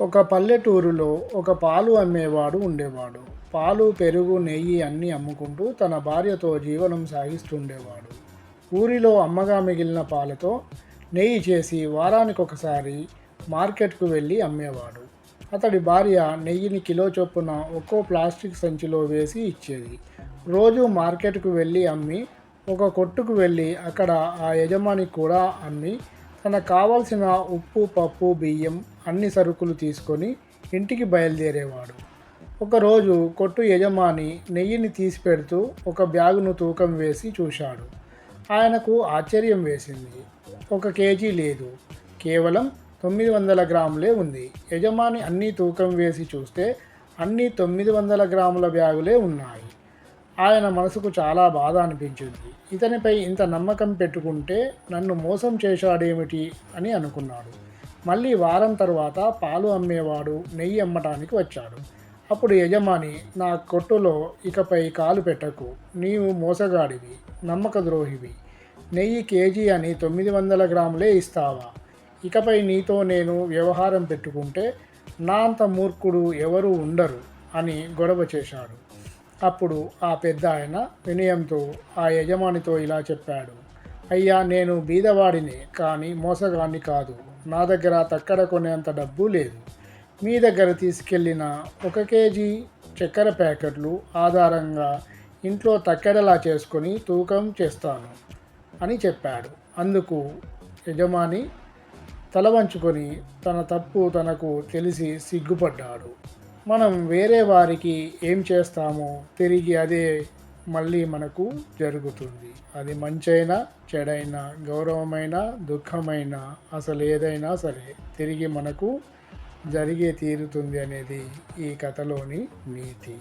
ఒక పల్లెటూరులో ఒక పాలు అమ్మేవాడు ఉండేవాడు. పాలు పెరుగు నెయ్యి అన్నీ అమ్ముకుంటూ తన భార్యతో జీవనం సాగిస్తుండేవాడు. ఊరిలో అమ్మగా మిగిలిన పాలతో నెయ్యి చేసి వారానికి ఒకసారి మార్కెట్కు వెళ్ళి అమ్మేవాడు. అతడి భార్య నెయ్యిని కిలో చొప్పున ఒక్కో ప్లాస్టిక్ సంచిలో వేసి ఇచ్చేది. రోజు మార్కెట్కు వెళ్ళి అమ్మి ఒక కొట్టుకు వెళ్ళి అక్కడ ఆ యజమానికి కూడా అమ్మి తనకు కావాల్సిన ఉప్పు పప్పు బియ్యం అన్ని సరుకులు తీసుకొని ఇంటికి బయలుదేరేవాడు. ఒకరోజు కొట్టు యజమాని నెయ్యిని తీసి పెడుతూ ఒక బ్యాగును తూకం వేసి చూశాడు. ఆయనకు ఆశ్చర్యం వేసింది. ఒక కేజీ లేదు. కేవలం తొమ్మిది వందల గ్రాములే ఉంది. యజమాని అన్నీ తూకం వేసి చూస్తే అన్నీ తొమ్మిది వందల గ్రాముల బ్యాగులే ఉన్నాయి. ఆయన మనసుకు చాలా బాధ అనిపించింది. ఇతనిపై ఇంత నమ్మకం పెట్టుకుంటే నన్ను మోసం చేశాడేమిటి అని అనుకున్నాడు. మళ్ళీ వారం తర్వాత పాలు అమ్మేవాడు నెయ్యి అమ్మటానికి వచ్చాడు. అప్పుడు యజమాని నా కొట్టులో ఇకపై కాలు పెట్టకు నీవు మోసగాడివి నమ్మక ద్రోహివి నెయ్యి కేజీ అని తొమ్మిది వందల గ్రాములే ఇస్తావా? ఇకపై నీతో నేను వ్యవహారం పెట్టుకుంటే నా అంత మూర్ఖుడు ఎవరూ ఉండరు అని గొడవ చేశాడు. అప్పుడు ఆ పెద్ద ఆయన వినయంతో ఆ యజమానితో ఇలా చెప్పాడు అయ్యా నేను బీదవాడిని కానీ మోసగాడిని కాదు. నా దగ్గర తక్కడ కొనేంత డబ్బు లేదు. మీ దగ్గర తీసుకెళ్ళిన ఒక కేజీ చక్కెర ప్యాకెట్లు ఆధారంగా ఇంట్లో తక్కెడలా చేసుకొని తూకం చేస్తాను అని చెప్పాడు. అందుకు యజమాని తల వంచుకొని తన తప్పు తనకు తెలిసి సిగ్గుపడ్డాడు. మనం వేరే వారికి ఏం చేస్తామో తిరిగి అదే మళ్ళీ మనకు జరుగుతుంది. అది మంచైనా చెడైనా గౌరవమైన దుఃఖమైన అసలు ఏదైనా సరే తిరిగి మనకు జరిగే తీరుతుంది అనేది ఈ కథలోని నీతి.